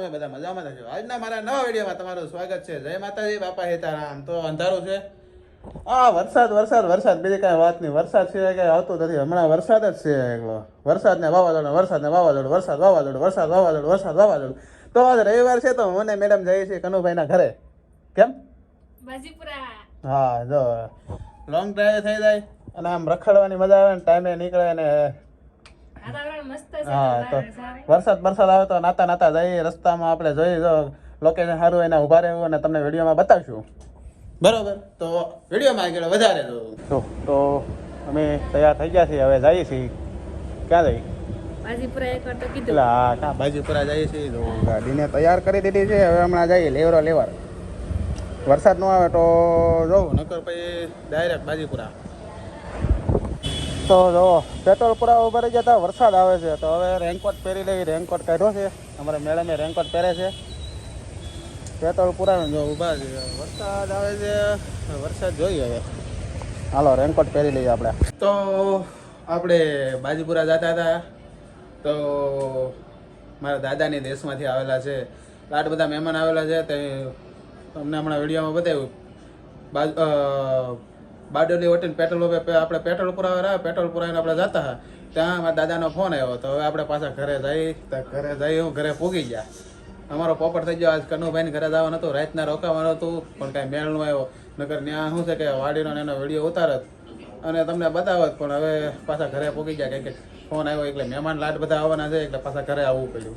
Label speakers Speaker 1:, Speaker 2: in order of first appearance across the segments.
Speaker 1: તમે બધા મજામાં થશો આજના મારા નવા વિડીયોમાં તમારું સ્વાગત છે. જય માતાજી બાપા હેતારામ તો અંધારું છે? આ વરસાદ વરસાદ વરસાદ. બીજી કાંઈ વાત નહીં. વરસાદ સિવાય કાંઈ આવતું નથી. હમણાં વરસાદ જ છે એકલો. વરસાદ ને વાવાઝોડું વરસાદને વાવાઝોડું વરસાદ વાવાઝોડું વરસાદ વાવાઝોડું વરસાદ વાવાઝોડું. તો આજ રવિવાર છે તો મને મેડમ જઈએ છીએ કનુભાઈના ઘરે. કેમ? હા જો. લોંગ ડ્રાઈવ થઈ જાય અને આમ રખડવાની મજા આવે ને ટાઈમે નીકળે ને હા તો વરસાદ વરસાદ આવે તો નાતા નાતા જઈએ રસ્તામાં આપણે જોઈએ જો લોકેશન સારું એને ઊભા રહેવું અને તમને વિડીયોમાં બતાવશું. બરોબર? તો વિડીયોમાં આગળ વધારે જો. તો અમે તૈયાર થઈ ગયા છીએ હવે જઈએ છીએ. ક્યાં જઈએ?
Speaker 2: બાજીપુરા એક વાર તો કીધું.
Speaker 1: એટલે હા ક્યાં? બાજીપુરા જઈએ છીએ. તો ગાડીને તૈયાર કરી દીધી છે હવે હમણાં જઈએ લેવરો લેવાર વરસાદ ન આવે તો જવું નકર પછી ડાયરેક્ટ બાજીપુરા. તો જો, પેટ્રોલ પુરા ગયા હતા વરસાદ આવે છે. તો હવે રેનકોટ પહેરી લઈ રેનકોટ કાઢ્યો છે. અમારે મેડમે રેનકોટ પહેરે છે. પેટ્રોલ પુરા જો ઊભા છે. વરસાદ આવે છે. વરસાદ જોઈએ હવે. હાલો રેનકોટ પહેરી લઈએ આપણે. તો આપણે બાજીપુરા જતા હતા. તો મારા દાદાની દેશમાંથી આવેલા છે. લાટ બધા મહેમાન આવેલા છે. તે તમને હમણાં વિડીયોમાં બતાવ્યું. બાજ બારડોલી હોટેલ પેટ્રોલ પંપે આપણે પેટ્રોલ પુરાવા રહ્યા પેટ્રોલ પુરાવીને આપણે જતા હતા. ત્યાં મારા દાદાનો ફોન આવ્યો તો હવે આપણે પાછા ઘરે જઈ ઘરે જઈ હું ઘરે પૂગી ગયા. અમારો પોપટ થઈ ગયો આજ કનુભાઈને ઘરે જવાનું હતું રાતના રોકાવાનું હતું પણ કાંઈ મેળ નો આવ્યો. નકર ત્યાં શું છે કે વાડીનો ને એનો વીડિયો ઉતારત અને તમને બતાવત પણ હવે પાછા ઘરે પૂગી ગયા કેમ કે ફોન આવ્યો એટલે મહેમાન લાટ બધા આવવાના છે એટલે પાછા ઘરે આવવું પડ્યું.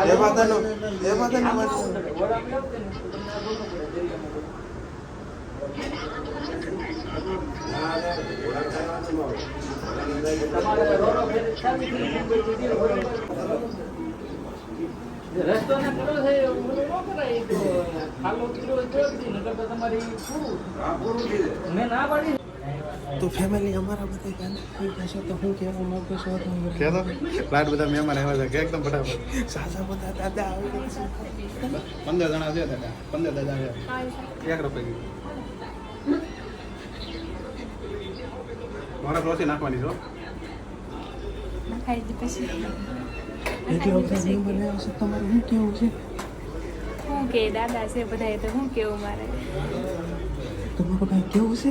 Speaker 3: એ આવો એ લેજો રસ્તો ને પૂરો થાય તમારી મેં ના પાડી
Speaker 4: તો ફેમિલી અમારા બધા ગાંધી કહેશો તો હું કહેવા માંગુ છું તો
Speaker 1: કે તો લાટ બધા મહેમાન આવ્યા છે કે એકદમ ફટાફટ?
Speaker 4: સાસા બધા દાદા આવી ગયા છે.
Speaker 1: પંદર જણા છે દાદા. પંદર દાદા છે. એક રૂપિયા મારા પ્રોસી નાખવાની છો
Speaker 2: નાખાઈ દી પછી.
Speaker 4: એટલા આવ્યા છે તમારે શું કેવું છે?
Speaker 2: શું કે દાદા છે બધા તો શું કેવું મારે?
Speaker 4: તમારું કાંઈ કેવું છે?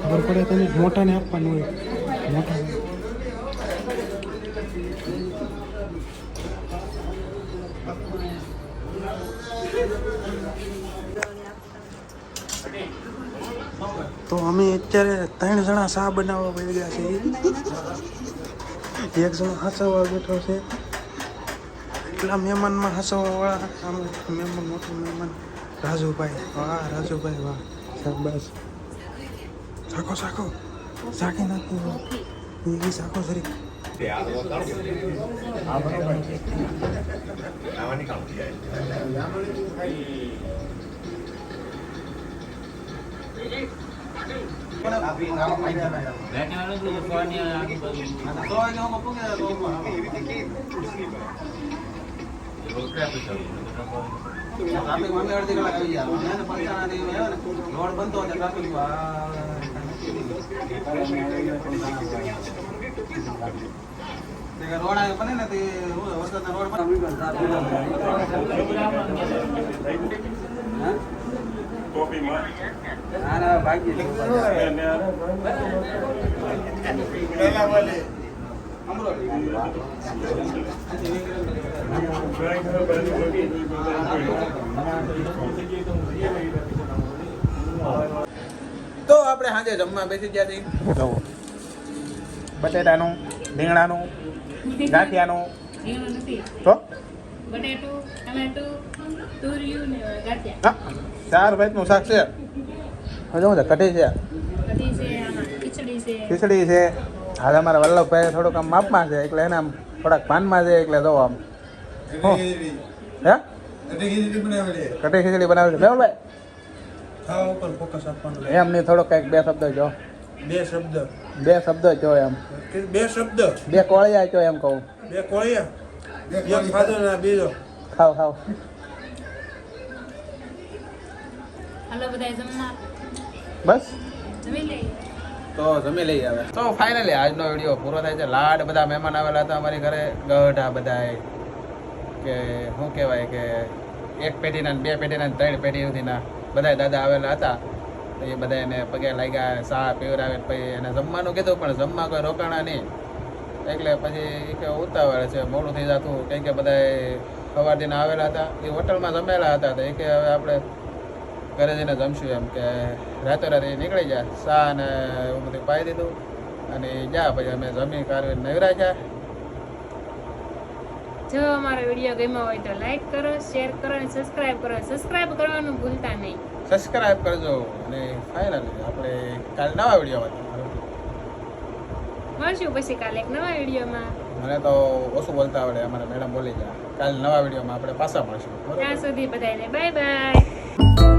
Speaker 4: ખબર પડે તને મોટાને આપવાનું હોય. મોટા. તો અમે અત્યારે ત્રણ જણા શા બનાવવા પડી ગયા છે? એક જણો હસવા બેઠો છે. એટલા મહેમાનમાં હસવા વાળા આમ મહેમાન, મોટો મહેમાન. રાજુભાઈ. વાહ રાજુભાઈ, વાહ. શાબાશ. સાકો સાકો સાકી નાખી એ સાકો જરી.
Speaker 1: આવ્યો રોડ બનતો હતો ટ્રાફિક રોડ આવે બને ને તે વરસાદના રોડ બને તો આપણે સાંજે જમવા બેસી ગયા છીએ. બટેટાનું રીંગણાનું ગાંઠિયાનું. તો?
Speaker 2: બટેટું ટમેટું ને
Speaker 1: ચાર ભાઈનું શાક છે. શું છે કઢી છે?
Speaker 2: ખીચડી છે.
Speaker 1: ખીચડી છે. હાલ અમારા વલ્લભભાઈ થોડુંક આમ માપમાં છે એટલે એને આમ થોડાક પાનમાં છે એટલે દો આમ. હું? કઢી ખીચડી બનાવે છે. મેહુલભાઈ?
Speaker 4: ખાવા ઉપર ફોકસ આપવાનું રહે.
Speaker 1: એમ નહીં થોડોક કંઈક બે શબ્દ જો
Speaker 4: બે શબ્દ.
Speaker 1: બે શબ્દ જો એમ.
Speaker 4: બે શબ્દ?
Speaker 1: બે કોળિયા જો એમ કહું.
Speaker 4: બે કોળિયા?
Speaker 1: ખાવ ખાવ
Speaker 2: હાલો બધા જમવા?
Speaker 1: બસ.
Speaker 2: જમી
Speaker 1: તો જમી લઈ આવે તો ફાઇનલી આજનો વીડિયો પૂરો થાય છે. લાડ બધા મહેમાન આવેલા હતા અમારી ઘરે. ગઢા બધા કે શું કહેવાય કે એક પેઢીના ને બે પેઢીના ને ત્રણ પેઢી સુધીના બધા દાદા આવેલા હતા. તો એ બધા એને પગે લાગ્યા ચા પીવરાવે પછી એને જમવાનું કીધું પણ જમવા કોઈ રોકાણા નહીં. એટલે પછી કે ઉતાવળ છે મોડું થઈ જતું. કેમ કે બધા સવાર દિન આવેલા હતા. એ હોટલમાં જમેલા હતા. તો એ કે હવે આપણે ઘરે જઈને જમશું એમ કે રાતો રાતે નીકળી જાય સા અને એવું બધું પાઈ દીધું અને જા પછી અમે જમી કાઢી નવરા ગયા
Speaker 2: જો અમારો વીડિયો ગમ્યો હોય તો લાઈક કરો શેર કરો અને સબસ્ક્રાઇબ કરો. સબસ્ક્રાઇબ કરવાનું ભૂલતા નહીં.
Speaker 1: સબસ્ક્રાઇબ કરજો અને ફાઇનલી આપણે કાલ નવા વિડીયોમાં
Speaker 2: મળશું પછી કાલે એક નવા વિડીયોમાં.
Speaker 1: મને તો ઓછું બોલતા આવડે અમારા મેડમ બોલી ગયા. કાલ નવા વિડીયોમાં આપણે પાછા મળશું.
Speaker 2: ત્યાં સુધી બધાને બાય બાય